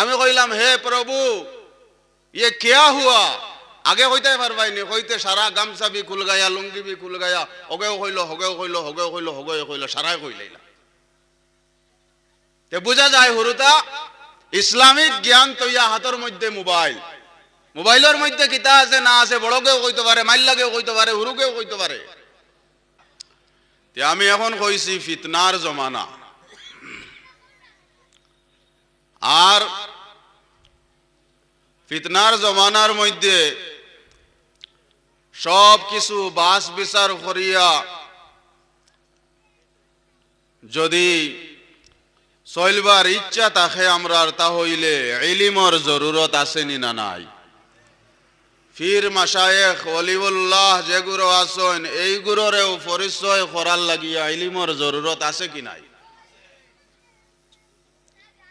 আমি কইলাম, হে প্রভু ইয়ে কেয়া হুয়া? আগে কইতে পারবাইনি, কইতে সারা গামছা বি কুলগায়া লুঙ্গি বি কুলগায়া হগেও কইল হগেও কইল হগেও কইল হগেও কইল, সারাই কইলাইলা তে বুঝা যায় হুরুতা, ইসলামিক জ্ঞান তো ইয়া হাতের মধ্যে মোবাইল। মোবাইলের মধ্যে কিতা আছে, না আছে, বড়কেও কইতে পারে, মাইল্লাকেও কইতে পারে, হুরুকেও কইতে পারে। তে আমি এখন কইছি, ফিতনার জমানা। আর ফিতনার জমানার মধ্যে সব কিছু বাস বিচার করিয়া যদি চলবার ইচ্ছা থাকে আমরার তাহলে ইলিমর জরুরত আসেনি না নাই। ফির মাসায়েখ অলিউল্লাহ যেগুলো আসন এইগুলোরেও পরিচয় করার লাগিয়া ইলিমর জরুরত আছে কি নাই?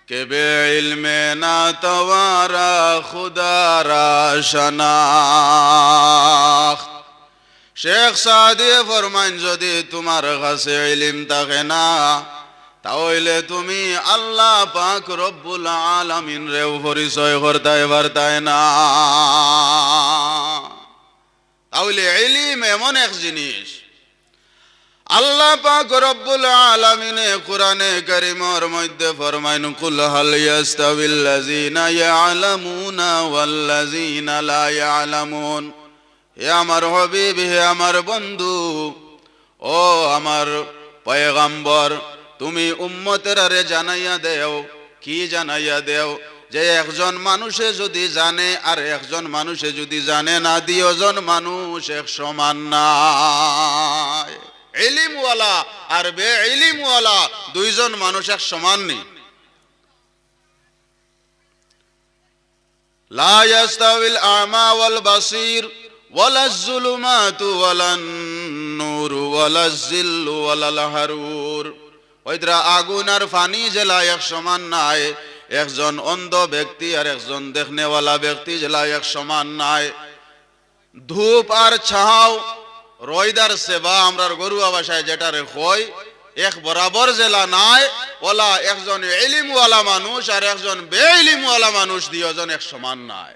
কেবে ইলমে না তওয়ারা খুদারা শনাখত শেখ সাদি ফরমান যদি তোমার কাছে ইলিম থাকে না, তাহলে তুমি আল্লাহ পাক রব্বুল আলামিন রেও পরিচয় করতায় পারতায় না। তাহলে ইলিম এমন এক জিনিস আল্লাহ পাক রব্বুল আলামিনে কোরআনে কারীমের মধ্যে ফরমাইন, কুল হাল ইয়াস্তাবিল্লাযিনা ইয়ালামুনা ওয়াল্লাযিনা লা ইয়ালামুন। হে আমার হবিব, হে আমার বন্ধু, ও আমার পয়গাম্বর, তুমি উম্মতের আরে জানাইয়া দেও। কি জানাইয়া দেও? যে একজন মানুষে যদি জানে আর একজন মানুষে যদি জানে না দিওজন মানুষ এক সমান নাই। ইলিমওয়ালা আর বে ইলিমওয়ালা দুইজন মানুষ এক সমান নেই لا يستوي الأعمى والبصير ولا الظلمات ولا النور ولا الظل ولا الحرور ওইদরা আগুন আর ফানি জেলা এক সমান নাই একজন অন্ধ ব্যক্তি আর একজন দেখনেওয়ালা ব্যক্তি জেলা এক সমান নাই ধূপ আর ছাও রয়দার সেবা আমরার গরুয়া ভাষায় যেটারে কই এক বরাবর জেলা নাই, ওলা একজন এলিমওয়ালা মানুষ আর একজন বেইলিমওয়ালা মানুষ দুজন এক সমান নাই।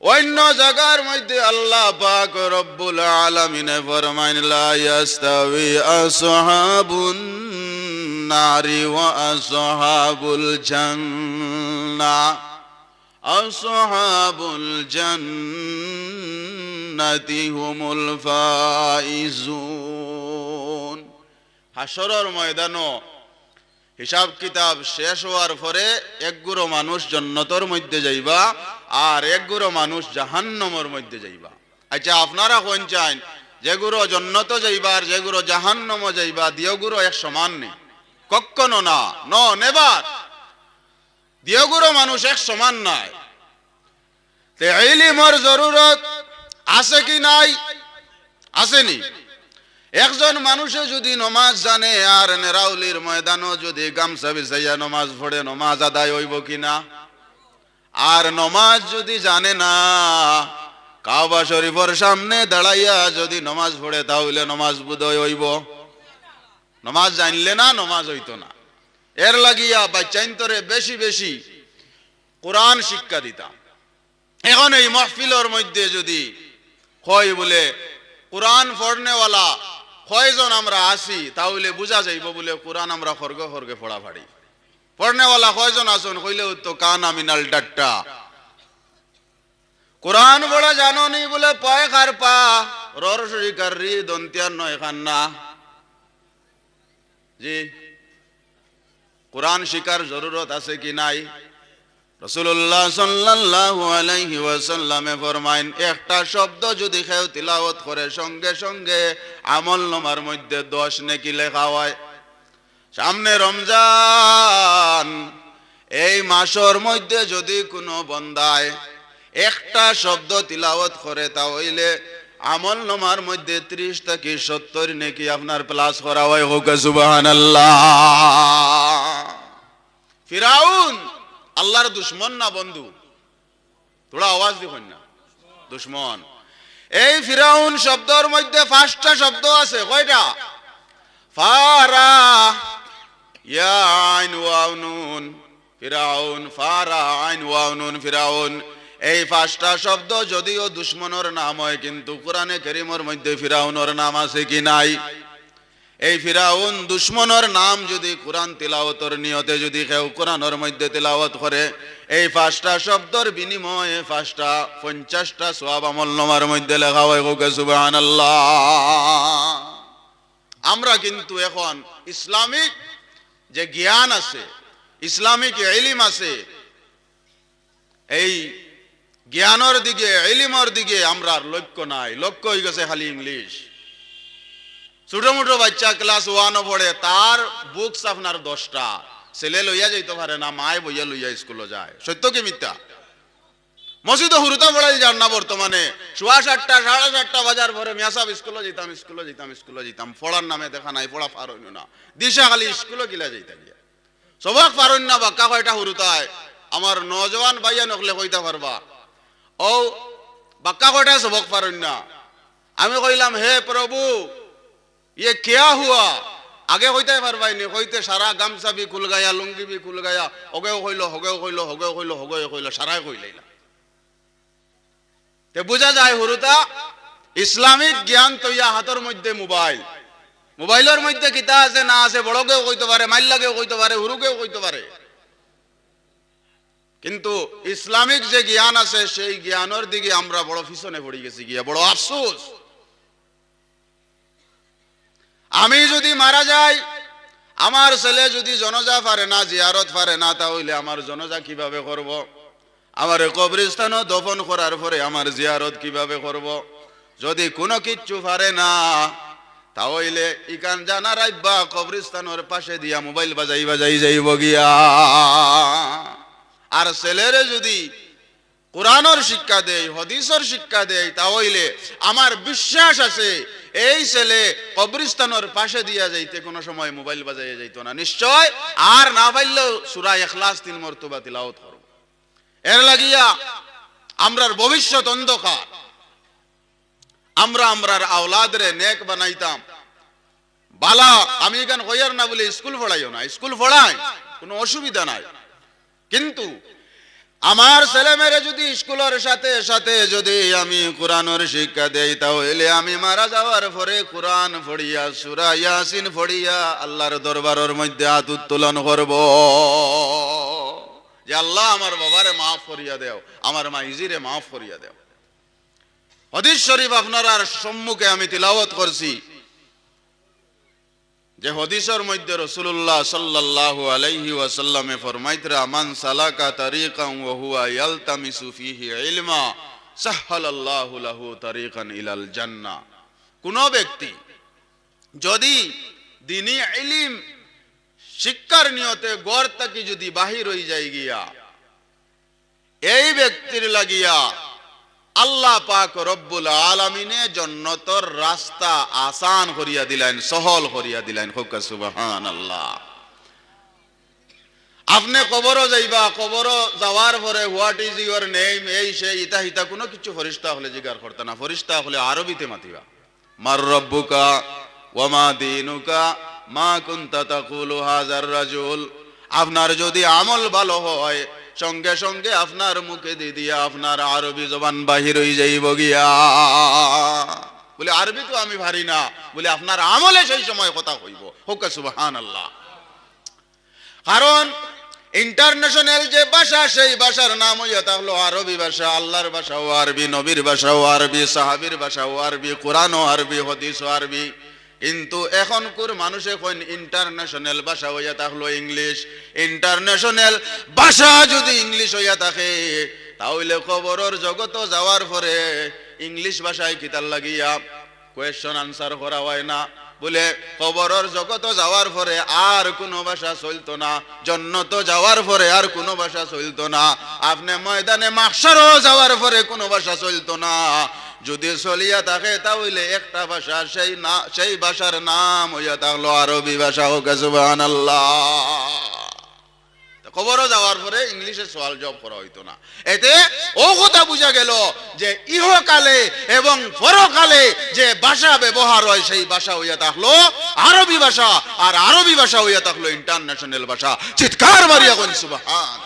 অন্য জায়গার মধ্যে আল্লাহ পাক রব্বুল আলামিনে ফরমাইন, লা ইয়াস্তাবি আসহাবুন নারি ওয়া আসহাবুল জান্নাহ আসহাবুল জান্নাতি হুমুল ফাইজুন। হাসরের ময়দানও হিসাব কিতাব শেষ হওয়ার পরে একগুড়ো মানুষ জন্নতর মধ্যে যাইবা আর একগুড়ো মানুষ জাহান্নমর মধ্যে যাইবা। আচ্ছা আপনারা কোন চান? যেগুলো জন্নত যাইবা আর যেগুলো জাহান্নম যাইবা দিয়গুলো এক সমান নেই। কখনো না। ন, নেবার। দিয়গুলো মানুষ এক সমান নাই। তে ইলিমর জরুরত আছে কি নাই? আসেনি। একজন মানুষে যদি নমাজ জানে আর নেরাউলির ময়দানও যদি গামছা বিছাইয়া নমাজ পড়ে, নমাজ আদায় হইব কিনা? আর নমাজ যদি জানে না, কাবা শরীফর সামনে দাঁড়াইয়া যদি নমাজ পড়ে, তাহলে নমাজ বুধই হইব। নমাজ জানলে না, নমাজ হইতো না। এর লাগিয়া বাচ্চাইন্তরে বেশি বেশি কোরআন শিক্ষা দিতাম। এখন এই মহফিলর মধ্যে যদি হয় বলে, কোরআন পড়নেওয়ালা কয়জন আমরা আসি, তাহলে বুঝা যাইব বলে কোরআন আমরা খর্গে খর্গে পড়া পারি। পড়নেওয়ালা কয়জন আসুন, কইলে তো কান আমিনাল ডাট্টা। কোরআন বড় জানো নি বলে পয় খার পা, রর কার রি দন্তিয়ার নয় খান না জি, কোরআন শিকার জরুরত আছে কি নাই? শব্দ যদি মধ্যে নেকি সামনে রমজান, এই মাসের মধ্যে যদি কোনো বন্দায় একটা শব্দ তিলাওয়াত করে, তাহলে আমল নামার মধ্যে ত্রিশ থেকে সত্তর নেকি আপনার প্লাস করা হয়। হোক সুবহানাল্লাহ। ফিরাউন আল্লাহর দুশ্মন না বন্ধু? তোরা আওয়াজ দেখুন না। দুশ্মন। এই ফিরাউন শব্দর মধ্যে পাঁচটা শব্দ আছে, কয়টা? ফারা, ইয়া আইন ওয়াও নুন, ফিরাউন, ফারা, আইন ওয়াউনুন ফিরাউন। এই পাঁচটা শব্দ যদিও দুশ্মনের নাম হয়, কিন্তু কোরআনে কেরিমর মধ্যে ফিরাউনের নাম আছে কি নাই? এই ফিরাউন দুশ্মনের নাম যদি কোরআন তিলাওয়াতর নিয়তে যদি কেউ কোরআনের মধ্যে তিলাওয়াত করে, এই পাঁচটা শব্দর বিনিময়ে পাঁচটা, পঞ্চাশটা সোয়াব আমল নমার মধ্যে লেখা হয় গোকে সুবহানাল্লাহ। আমরা কিন্তু এখন ইসলামিক যে জ্ঞান আছে, ইসলামিক এলিম আছে, এই জ্ঞানের দিকে এলিমর দিকে আমরা লক্ষ্য নাই। লক্ষ্য হয়ে গেছে খালি ইংলিশ। ছোট মোটো বাচ্চা ক্লাস ওয়ানও পড়ে, তার বুকস আপনার দশটা। ছেলে লইয়া যাইতে পারে না, মায় বইয়া লইয়া স্কুলে যায়। সত্য কি মিথ্যা? মসজিদ হুরুতা পড়াই যান না বর্তমানে। সোয়া সাতটা, সাড়ে সাতটা বাজার পরে মিয়াসাব স্কুলে যেতাম স্কুলে যেতাম স্কুলে যেতাম পড়ার নামে দেখা নাই, পড়া পার হইল না। দিশা খালি স্কুলে গিলা যাইতা গিয়া। সবক পারন না, বাক্কা কয়টা হুরুতায়। আমার নজওয়ান ভাইয়া নকলে কইতা পারবা। ও বাক্কা কয়টা সবক পারন না। আমি কইলাম, হে প্রভু ये क्या हुआ আগে হইতে পারবাই নি হইতে সারা গামছা বি খুল গায়া লুঙ্গি বি খুল গায়া হগেও কইল হগেও কইল হগেও কইল হগেও কইল সারাই কইলাইলা তে বোঝা যায় হুরুতা ইসলামিক জ্ঞান তো ইয়া হাতের মধ্যে মোবাইল মোবাইলের মধ্যে কিতা আছে না আছে বড়কেও কইতে পারে মাইল্লাকেও কইতে পারে হুরুকেও কইতে পারে কিন্তু ইসলামিক যে জ্ঞান আছে সেই জ্ঞানের দিকে আমরা বড় পিছনে পড়ে গেছি গিয়া বড় আফসোস আমি যদি মারা যাই, আমার ছেলে যদি জনজা পারে না, জিয়ারত পারে না, তাহলে আমার জনজা কীভাবে করব। আমার কবরিস্তানও দফন করার পরে আমার জিয়ারত কীভাবে করব। যদি কোনো কিচ্ছু পারে না, তাহলে ইকান জানা রাইবা কবরিস্তানের পাশে দিয়া মোবাইল বাজাই বাজাই যাইব গিয়া আর ছেলেরে যদি কোরআনের শিক্ষা দেয় হদিসের শিক্ষা দেয় তাহলে আমার বিশ্বাস আছে, এই ছেলে কবরিস্তানের পাশে দিয়া যাইতে কোনো সময় মোবাইল বাজাইয়া যাইতো না। নিশ্চয় আর না পাইলেও সুরা এখলাস তিন মর্তবা তিলাওত করব এর লাগিয়া আমরার ভবিষ্যৎ অন্ধকার। আমরা আমরার আওলাদরে নেক বানাইতাম। বালা, আমি এখান হইয়ার না বলে স্কুল পড়াইও না, স্কুল পড়াই, কোনো অসুবিধা নাই। কিন্তু আমার ছেলে মেয়ে যদি স্কুলের সাথে সাথে যদি আমি কোরআনের শিক্ষা দেই, তাহলে আমি মারা যাওয়ার পরে কোরআন ফড়িয়া সুরা ইয়াসিন ফড়িয়া আল্লাহর দরবারের মধ্যে হাত উত্তোলন করব। যে আল্লাহ আমার বাবারে মাফ করিয়া দেও, আমার মা ইজিরে মাফ করিয়া দেও। হদিস শরীফ আপনার সম্মুখে আমি তিলাওয়াত করছি। যে হদিসের মধ্যে রসুল্লাহ সাল্লাল্লাহু আলাইহি ওয়াসাল্লামে ফরমাইতরা, মান সালাকা তারিকান ওয়া হুয়া ইয়ালতামিসু ফিহি ইলমা লাহু তারিকান ইলাল জান্নাহ কোন ব্যক্তি যদি শিক্ষার নিয়তে গড় থাকি যদি বাহির হয়ে যায় গিয়া, এই ব্যক্তির লাগিয়া আল্লাহ পাক রব্বুল আলমিনে জন্নতর রাস্তা আসান করিয়া দিলেন, সহল করিয়া দিলেন। সুবাহান আল্লাহ আপনি কবরও যাইবা, কবরও যাওয়ার পরে হোয়াট ইজ ইউর নেম এই, সেই, ইতা হিতা কোনো কিছু ফরিস্তা হলে জিগার করতে না। ফরিস্তা হলে আরবিতে মাতিবা। মার রব্বুকা ওয়ামা দিনুকা, মা কুন্তা তাকুলু হাজার রাজুল। আপনার যদি আমল ভালো হয় সঙ্গে সঙ্গে আপনার মুখে দিয়ে দিয়া আপনার আরবি জবান বাহির হয়ে যাইব গিয়া। বলে, আরবি তো আমি ভারি না। বলে, আপনার আমলে সেই সময় কথা হইব। হোক সুবহান আল্লাহ কারণ, ইন্টারন্যাশনাল যে ভাষা, সেই ভাষার নাম হইয়া তাহলো আরবি ভাষা, আল্লাহর ভাষাও আরবি, নবীর ভাষাও আরবি, সাহাবির ভাষাও আরবি কোরআনও আরবি হদিসও আরবি। কিন্তু এখনকার মানুষ এখন ইন্টারন্যাশনাল ভাষা হইয়া থাকল ইংলিশ। ইন্টারন্যাশনাল ভাষা যদি ইংলিশ হইয়া থাকে, তাহলে খবরের জগত যাওয়ার পরে ইংলিশ ভাষায় কিতার লাগিয়া কোয়েশন আনসার করা হয় না? বলে খবরের জগত যাওয়ার পরে আর কোনো ভাষা চলতো না, জন্নত যাওয়ার পরে আর কোনো ভাষা চলতো না। আপনি ময়দানে মাকসারও যাওয়ার পরে কোনো ভাষা চলতো না। যদি চলিয়া থাকে তাহলে একটা ভাষা সেই না, সেই ভাষার নাম হইয়া থাকল আরবি ভাষা হোক, সুবহানাল্লাহ। খবরও যাওয়ার পরে ইংলিশে সওয়াল জব করা হইতো না। এতে ও কথা বুঝা গেল যে ইহকালে এবং পরকালে যে ভাষা ব্যবহার হয়, সেই ভাষা হইয়া থাকল আরবি ভাষা। আর আরবি ভাষা হইয়া থাকল ইন্টারন্যাশনাল ভাষা। চিৎকার মারিয়া সুবহান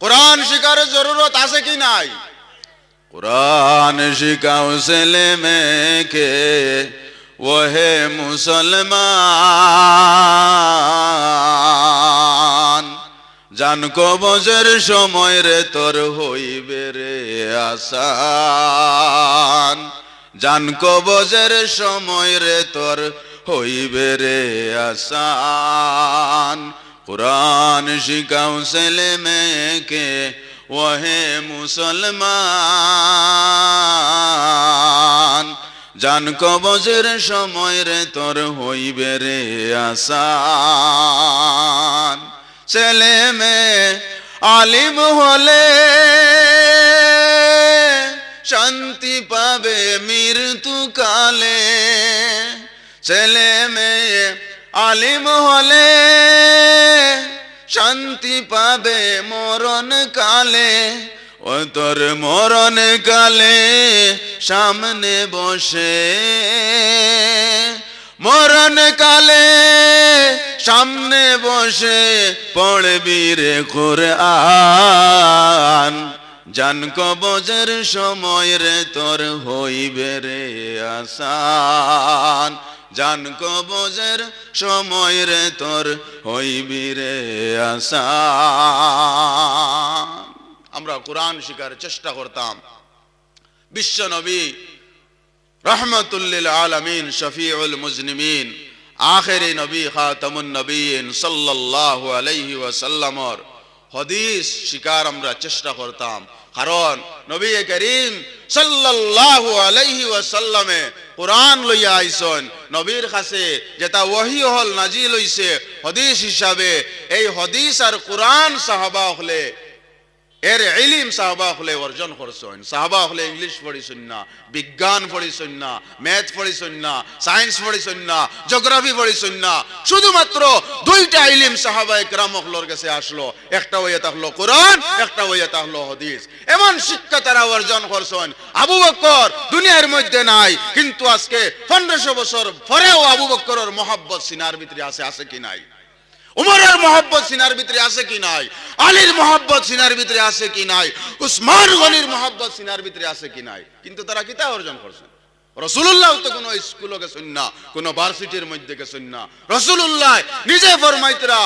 কোরআন শিকার জরুরত আছে কি নাই? কোরআন শিখাও ছেলে মেয়েকে, ওহে মুসলমান। জান কবজের সময় রে তোর হইবে রে আসান। জান কবজের সময় রে তোর হইবে রে আসান। কোরআন শিখাও ছেলে মেয়েকে ওহে মুসলমান, জান কবজের সময় রে তোর হইবে রে আসান। ছেলে মেয়ে আলিম হলে শান্তি পাবে মৃত্যু কালে ছেলে মেয়ে আলিম হলে শান্তি পাবে মরণ কালে, ও তোর মরণ কালে সামনে বসে। মরণ কালে সামনে বসে পড়বি রে কোরআন। জান কবজের সময় রে তোর হইবে রে আসান। জান কবজের সময় রে তোর হইবি রে আসান আমরা কোরআন শিকার চেষ্টা করতাম। বিশ্ব নবী রহমতুল্লিল আলমিন শফিউল মুজনিমিন, আখেরি নবী খাতামুন নবীন সাল্লাল্লাহু আলাইহি ওয়াসাল্লামর হদিস শিকার আমরা চেষ্টা করতাম। কারণ নবী করিম সাল্লাল্লাহু আলাইহি ওয়াসাল্লামে কোরআন লইয়া আইসন, নবীর কাছে যেটা ওহি হল, নাজিল হইছে, হদিস হিসাবে। এই হদিস আর কোরআন সাহাবা হলে এর ইলিম সাহাবা হলে অর্জন করছেন। সাহাবা হলে ইংলিশ পড়িছেন না, বিজ্ঞান পড়িছেন না, ম্যাথ পড়িছেন না, সায়েন্স পড়িছেন না, জিওগ্রাফি পড়িছেন না। শুধুমাত্র দুইটা ইলিম সাহাবা একরাম হলোর কাছে আসলো। একটা ওয়ে থাকল কোরআন, একটা ওয়ে থাকল হাদিস। এমন শিক্ষা তারা অর্জন করছেন। আবু বকর দুনিয়ার মধ্যে নাই, কিন্তু আজকে পনেরোশো বছর পরেও আবু বকরের মহাব্বত সিনার ভিতরে আছে আছে কি নাই? উমরের মোহব্বত সিনার ভিতরে আছে কি নাই? আলীর মোহব্বত সিনার ভিতরে আছে কি নাই? উসমান গনির মোহব্বত সিনার ভিতরে আছে কি নাই? কিন্তু তারা কিতা অর্জন করছেন? রসুল্লাহ তো কোনো স্কুলে গেছেন না, কোনো ভার্সিটির মধ্যে গেছেন না। রসুল্লাহ নিজে ফরমাইতরা,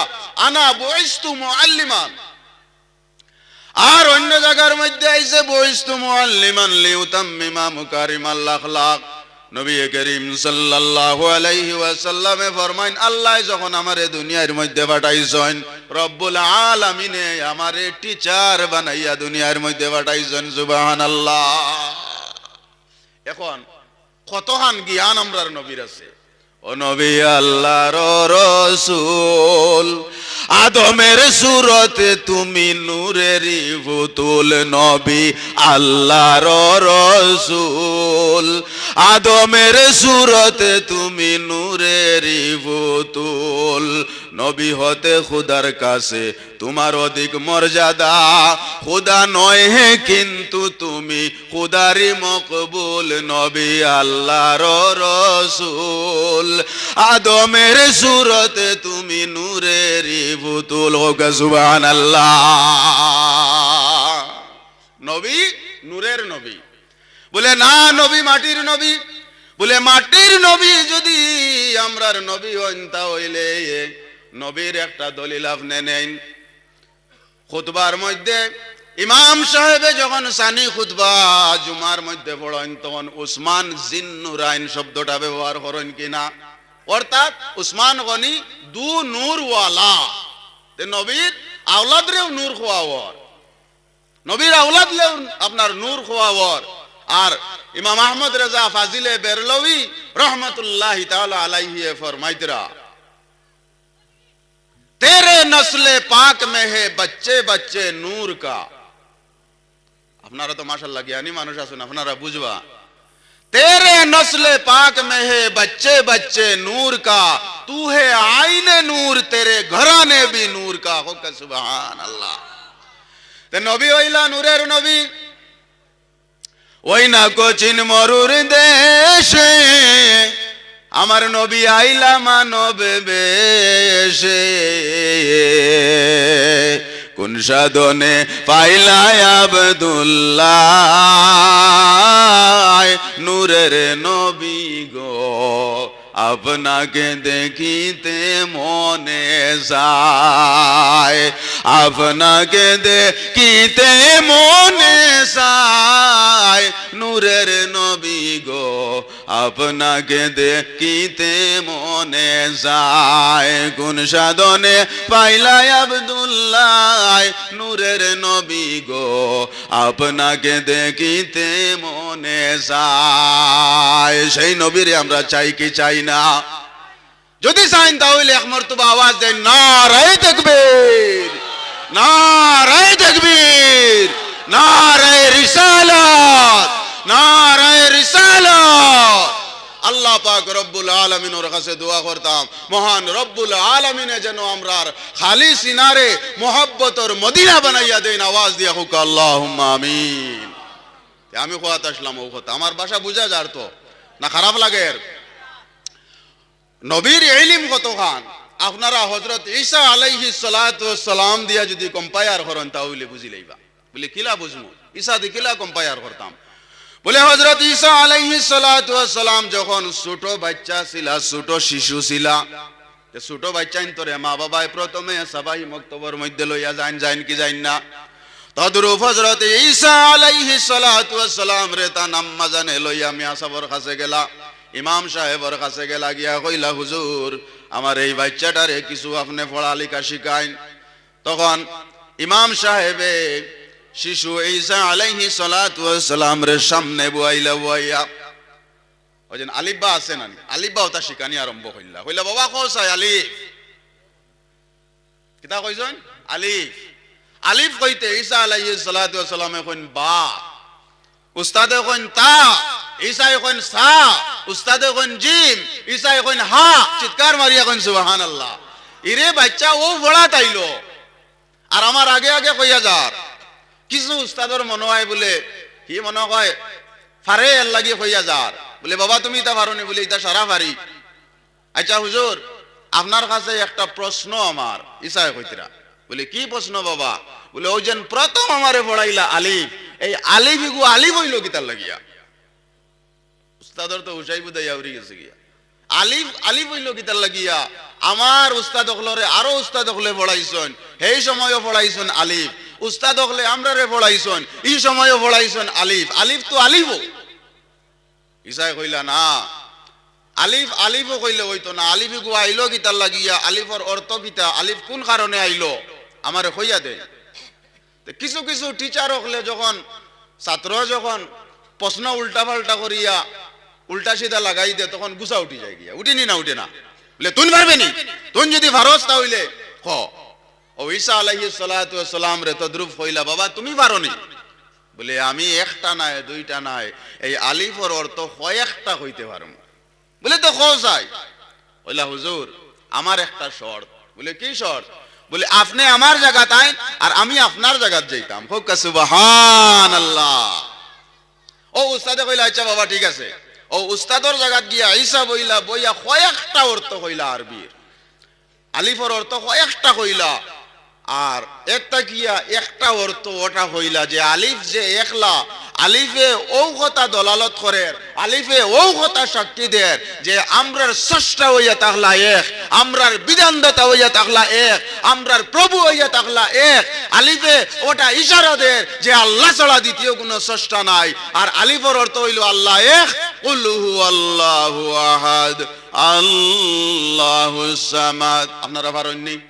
আনা বয়স্তু মুআল্লিমান। আর অন্য জায়গার মধ্যে আইছে বয়স্তু মুআল্লিমান লিউতাম্মিমা মুকারিমাল আখলাক। নবী করিম সাল্লাল্লাহু আলাইহি ওয়াসাল্লামে ফরমাইন, আল্লাহ যখন আমারে দুনিয়ার মধ্যে পাঠাইছেন, রব্বুল আলামিনে আমারে টিচার বানাইয়া দুনিয়ার মধ্যে পাঠাইছেন, সুবহানাল্লাহ। এখন কতখান জ্ঞান আমরার নবীর আছে? ও নবী আল্লাহর রসুল, আদমের সুরতে তুমি নূরেরই পুতুল, নবী আল্লাহর রসুল, আদমের সুরতে তুমি নূরেরই পুতুল, নবী হতে খুদার কাছে তোমার অধিক মর্যাদা। খুদা নয় হে কিন্তু তুমি, খুদারি মকবুল নবী আল্লাহর রসুল। আদমের সুরতে তুমি নূরেরই পুতুল হোক সুবান আল্লাহ নবী, নূরের নবী। বলে, না নবী, মাটির নবী। বলে, মাটির নবী যদি আমরার নবী হইন তা হইলে নবীর একটা দলিল আপনি নেন। খুতবার মধ্যে, ইমাম সাহেবে যখন সানি খুতবা, জুমার মধ্যে পড়েন, তখন উসমান জিন্নুরাইন শব্দটা ব্যবহার করেন কিনা? অর্থাৎ উসমান গনি দু নূর ওয়ালা নবীর আওলাদরেও নূর খোয়াওয়ার। নবীর আওলাদ লেও আপনার নূর খোয়াওয়ার। আর ইমাম আহমদ রেজা ফাজিলে বেরলভি রহমতুল্লাহ তাআলা আলাইহি ফরমাইতরা। तेरे नस्ले पाक में है बच्चे बच्चे नूर का আপনারা তো মাশাল্লাহ জ্ঞানী মানুষ আছেন আপনারা বুঝবা तेरे नस्ले पाक में है बच्चे बच्चे नूर का तू है आईने नूर तेरे घराने भी नूर का हो का सुबहान अल्लाह তে নবী হইলা নূরের নবী ওই না কোচিন মরুর দেশে আমার নবী আইলা মানব কোন সাধনে পাইলাই আবদুল্লাহ? নূরের নবী গো, আপনাকে দেখিতে মনে যায়। আপনাকে দেখিতে মনে যায়। নূরের নবী গো আপনাকে দেখিতে মনে যায় কোন সাধনে পাইলাই আবদুল্লাহ নূরের নবী গো। আপনাকে দেখিতে মনে যায়, সেই নবীরে আমরা চাই কি চাই না? যদি চাইন তাহলে এক মর্তবা আওয়াজ দেন না রায় দেখবীর না রায় দেখবীর না রায় রিসালাত না রায় রিসালাত। আল্লাহ পাক রব্বুল আলমিনের কাছে দোয়া করতাম, মহান রব্বুল আলমিনে যেন আমরার খালি সিনারে মোহাব্বতর মদিনা বানাইয়া দেন, আওয়াজ দিয়া হোক আল্লাহ আমিন। আমি কোয়াত আসলাম, ও কথা আমার বাসা বুঝা যার তো? না খারাপ লাগে? নবীর এলিম কত খান আপনারা হজরত ঈসা আলাইহি সালাম দিয়া যদি কম্পায়ার করেন, তাহলে বুঝি লইবা বলে, কিলা বুঝমু? ঈসা দি কিলা কম্পায়ার করতাম? বলে হজরত ঈসা আলাইহি সালাম যখন ছোট বাচ্চা ছিলা, ছোট শিশু ছিলা ছোট বাচ্চা তোরে মা বাবাই প্রথমে সবাই মক্তবর মধ্যে লইয়া যাইন যাইন কি যাইন না? তদরূপ হজরত ঈসা আলাইহি সালাম রে তা নাম্মা জানে, লইয়া মিয়া সাবর কাছে গেলা ইমাম সাহেবর কাছে গেলা, গিয়া কইলা, হুজুর, আমার এই বাচ্চাটারে কিছু আপনি পড়ালেখা শিখাইন। তখন ইমাম সাহেবে শিশু ঈসা আলাইহি সালাম রে সামনে বুয়াইলা বুয়াইয়া। ওই যে আলিব্বা আছে না আলিব্বা ওটা শিকানি আরম্ভ কইলা। কইলা, বাবা কসাই আলিফ। কিতা কইছেন? আলিফ। আলিফ কইতে ঈসা আলাইহি সালাতু সালামে কইন, বা। উস্তাদে কইন, তা। ঈসাই কইন, সা। উস্তাদে কইন, জিম। ঈসাই কইন, হা। চিৎকার মারিয়া কইন, সুবহানাল্লাহ। ইরে বাচ্চা, ও বড়া তাইলো। আর আমার আগে আগে কইয়া যার। কিছু উস্তাদর মনে হয় বলে কি মনে হয় ফারে এর লাগি কইয়া যার বলে, বাবা, তুমি তা পারোনি বলে এটা সারা পারি আচ্ছা হুজুর আপনার কাছে একটা প্রশ্ন আমার ঈসাই কইতরা বলে, কি প্রশ্ন বাবা? বলে ওই যেন প্রথম আমারে পড়াইলা আলিফ এই আলিফ ইগু আলিফ হইল কি তার লাগিয়া। উস্তাদর তো উসাই বুদাই আউরি গেছে গিয়া। আলিফ আলিফ হইল কি তার লাগিয়া আমার উস্তাদ হলরে আরও উস্তাদ হলে পড়াইছন সেই সময়ও পড়াইছন আলিফ উস্তাদ হলে আমরা রে পড়াইছন, এই সময়ও পড়াইছন আলিফ আলিফ তো আলিফ ইসাই কইলা, না, আলিফ, আলিফও কইলে হইতো না, আলিফ গু আইলো কিতার লাগিয়া, আলিফর অর্থ কিতা, আলিফ কোন কারণে আইলো? আমারে কইয়া দে। কিছু কিছু টিচার হলে যখন ছাত্র যখন প্রশ্ন উল্টা পাল্টা করিয়া, উল্টা সিধা লাগাই দে, তখন গুছা উঠি যায় গিয়া। উঠিনি না, উঠে না। বলে তুই পারবে নি? তুই যদি ভারস তাহলে ক। ও ঈসা আলাইহি সালাতু সালাম রে তদ্রুপ কইলা বাবা, তুমি পারো নি বলে, আমি একটা নাই, দুইটা নাই, এই আলিফর অর্থ কয়েকটা হইতে পারব। বলে, তো খোঁজাই বলে, হুজুর, আমার একটা শর্ত। বলে, কি শর্ত? বলে, আপনি আমার জায়গা তাই, আর আমি আপনার জায়গা যাইতাম। খুব সুবহান আল্লাহ ও উস্তাদে কইলা আচ্ছা বাবা, ঠিক আছে। ও উস্তাদর জায়গাত গিয়া ঈসা বইলা, বইয়া কয়েকটা অর্থ কইলা আরবির। আলিফর অর্থ কয়েকটা কইলা আর একটা কিয়া একটা অর্থ ওটা হইলা যে আলিফ যে একলা, আলিফে ও কথা দলালত করে, আলিফে ও কথা শক্তি দেয় যে আমরার স্রষ্টা হইয়া তাহলা এক, আমরার বিধানদাতা হইয়া তাহলা এক, আমরার প্রভু হইয়া তাহলা এক। আলিফে ওটা ইশারা দেয় যে আল্লাহ ছাড়া দ্বিতীয় কোনো স্রষ্টা নাই। আর আলিফের অর্থ হইল আল্লাহ এক কুল্লুহু আল্লাহু আহাদ, আল্লাহু সামাদ। আপনারা পারেননি?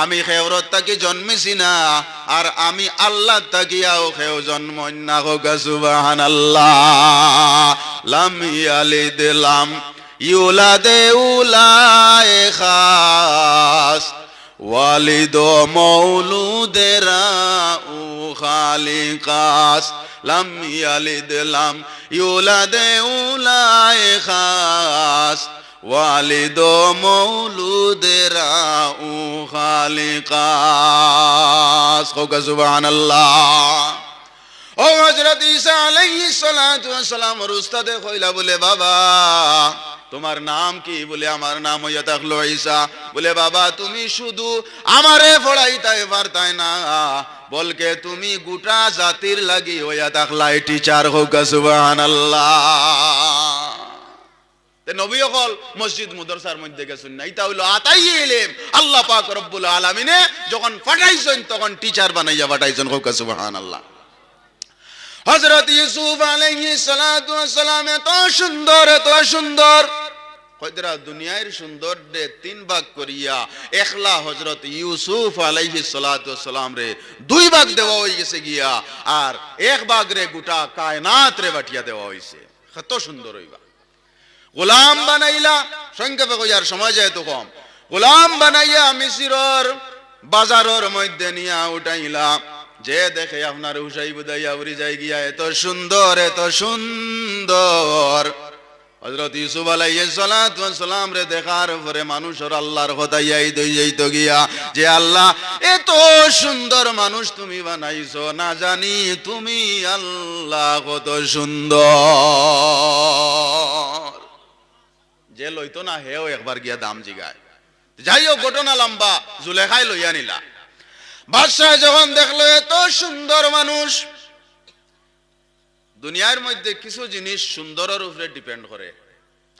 আমি খেওরত তাকে জন্মেছি না, আর আমি আল্লাহ তাকিয়াও খেও জন্ম না হোক আল্লাহ লাম ইয়ালিদ লাম ইউলাদে উলায়ে খাস, ওয়ালিদ মৌলুদেরা খালিকাস। লাম ইয়ালিদ লাম ইউলাদ উলায় খাস ওয়ালিদ মৌলুদেরা উ খালিকাস হোক সুবহানাল্লাহ ও হযরত ঈসা আলাইহিস সালাতু ওয়াস সালাম ওর উস্তাদে কইলা বলে বাবা তোমার নাম কি বলে আমার নাম হইয়া থাকল ঈসা বলে বাবা তুমি শুধু আমারে পড়াইতে পারতাই না বলকে তুমি গোটা জাতির লাগি হইয়া থাকলাই টিচার হোক সুবহানাল্লাহ তে নবী মসজিদ মধ্যে সুন্দর, এত তিন ভাগ করিয়া একলা হজরত ইউসুফ আলাইহিস সালাতু সালাম রে দুই ভাগ দেওয়া হয়ে গেছে গিয়া, আর এক ভাগ রে গোটা কায়নাত রে বাটিয়া দেওয়া হইছে। কত সুন্দর হইবা। গোলাম বানাইলা, সংক্ষেপে কইয়ার সময় যেহেতু কম। গোলাম বানাইয়া মিশিরর বাজারর মধ্যে নিয়া উঠাইলা। যে দেখে আপনার হুসাই বুদাইয়া উড়ি যাই গিয়া, এত সুন্দর এত সুন্দর। হযরত ইউসুফ আলাইহিস সালাতু ওয়াস সালাম রে দেখার পরে মানুষের আল্লাহর খোদাইয়াই দই যাইত গিয়া, যে আল্লাহ, এত সুন্দর মানুষ তুমি বানাইছো, না জানি তুমি আল্লাহ কত সুন্দর। যে লইতো না হেও একবার গিয়া দাম জিগায়। যাই হোক ঘটনা লম্বা জুলেখাই লইয়া নিলা। বাদশাহ যখন দেখল, এত সুন্দর মানুষ, দুনিয়ার মধ্যে কিছু জিনিস সুন্দরের উপরে ডিপেন্ড করে।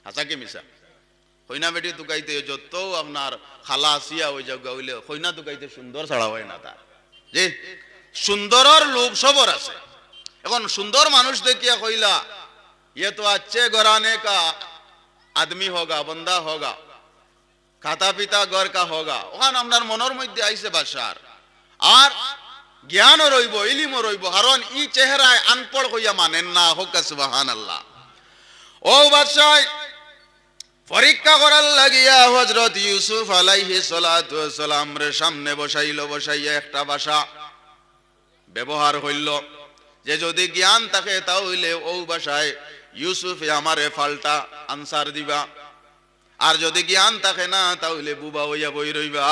হাসা কি মিশা হইনা বেটি তুকাইতে যত আপনার খালা আসিয়া ওই যা গাইলে হইনা তুকাইতে সুন্দর ছাড়া হয় না তা। জি? সুন্দরর লোভ সবর আছে। এখন সুন্দর মানুষ দেখিয়া কইলা ইয়ে তো আছে গরানে কা আদমি হোগা, বন্দা হোগা, খাতা পিতা গড় কা হোগা, ওখান আপনার মনের মধ্যে আইসে বাসার আর জ্ঞানও রইব, ইলিমও রইব, কারণ ই চেহারায় আনপড় হইয়া মানেন না, হোক সুবাহান আল্লাহ ও বাদশাহ, পরীক্ষা করার লাগিয়া হজরত ইউসুফ আলাইহি সালাম রে সামনে বসাইল, বসাইয়া একটা ভাষা ব্যবহার হইল। যে যদি জ্ঞান থাকে তাহলে ও ভাষায় ইউসুফে আমারে ফাল্টা আনসার দিবা। আর যদি জ্ঞান থাকে না, তাহলে বুবা হইয়া বই রইবা।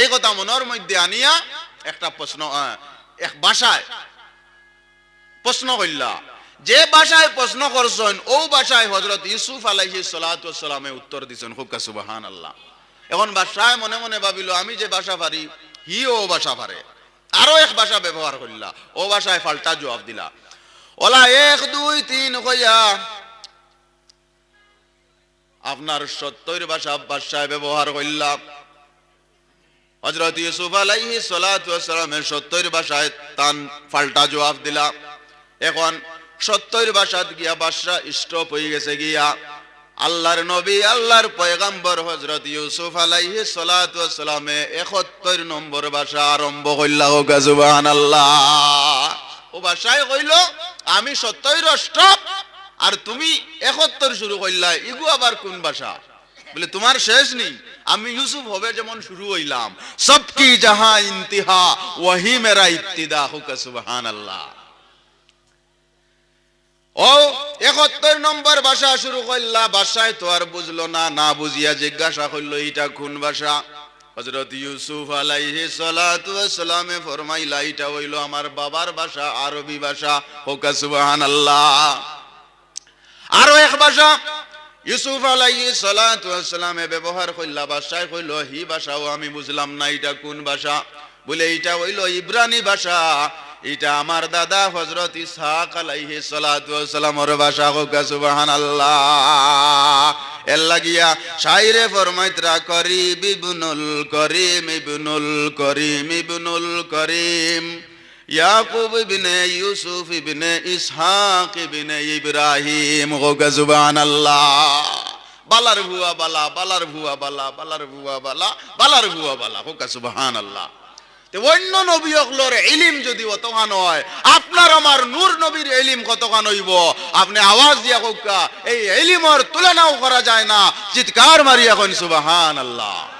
এই কথা মনের মধ্যে আনিয়া একটা প্রশ্ন এক ভাষায় প্রশ্ন কইলা যে ভাষায় প্রশ্ন করছেন, ও ভাষায় হজরত ইউসুফ আলাইহি সালামে উত্তর দিছেন খুব সুবাহান আল্লাহ এখন বাসায় মনে মনে ভাবিল, আমি যে ভাষা পারি হি ও ভাষা পারে আরও এক ভাষা ব্যবহার করলা। ও ভাষায় ফাল্টা জবাব দিলা। ওলা এক, দুই, তিন হইয়া আপনার সত্যের ভাষা ভাষায় ব্যবহার করলাম হজরত ইউসুফ আলাইহি সালামের সত্যের ভাষায় তান ফাল্টা জবাব দিলা এখন সত্যের ভাষাত গিয়া বাদশা স্টপ হয়ে গেছে গিয়া আল্লাহর নবী, আল্লাহর পয়গাম্বর হজরত ইউসুফ আলাইহি সালামে একাত্তর নম্বর ভাষা আরম্ভ কইলা হোক ও ভাষায় কইল, আমি সত্যই স্টপ আর তুমি একাত্তর শুরু করলা ইগু আবার কোন ভাষা? বলে, তোমার শেষ নেই। আমি ইউসুফ হবে যেমন শুরু হইলাম। সবকি জাহা ইন্তিহা, ওয়াহি মেরা ইবতিদা হুক সুবহান আল্লাহ ও, একাত্তর নম্বর ভাষা শুরু করলা ভাষায় তো আর বুঝলো না না বুঝিয়া জিজ্ঞাসা করল এটা কোন ভাষা? হজরত ইউসুফ আলাইহি সালামে ফরমাই, লাইটা হইল আমার বাবার ভাষা, আরবি ভাষা। হোক সুবহানাল্লাহ। আরও এক ভাষা। ইউসুফ আলাইহি সালামে ব্যবহার কইলা ভাষায় কইল, হি ভাষাও আমি বুঝলাম না, এটা কোন ভাষা? বলে এটা হইল ইব্রানি ভাষা। এটা আমার দাদা হযরত ইসহাক আলাইহি সালাতু সালামের ভাষা হোক লাগিয়া শাইরে ফরমাইতরা করিম করিম করিম ইউসুফ ইব্রাহিম সুবহানাল্লাহ। বালার ভুয়া বালা, বালার ভুয়া বালা, বালার ভুয়া বালা, বালার ভুয়া বালা হোক সুবহানাল্লাহ। তে অন্য নবী অকলোর এলিম যদি অতখান হয়, আপনার আমার নূর নবীর এলিম কতখান হইব? আপনি আওয়াজ দিয়া কৌকা এই এলিমর তুলনাও করা যায় না। চিৎকার মারিয়া কন সুবাহান আল্লাহ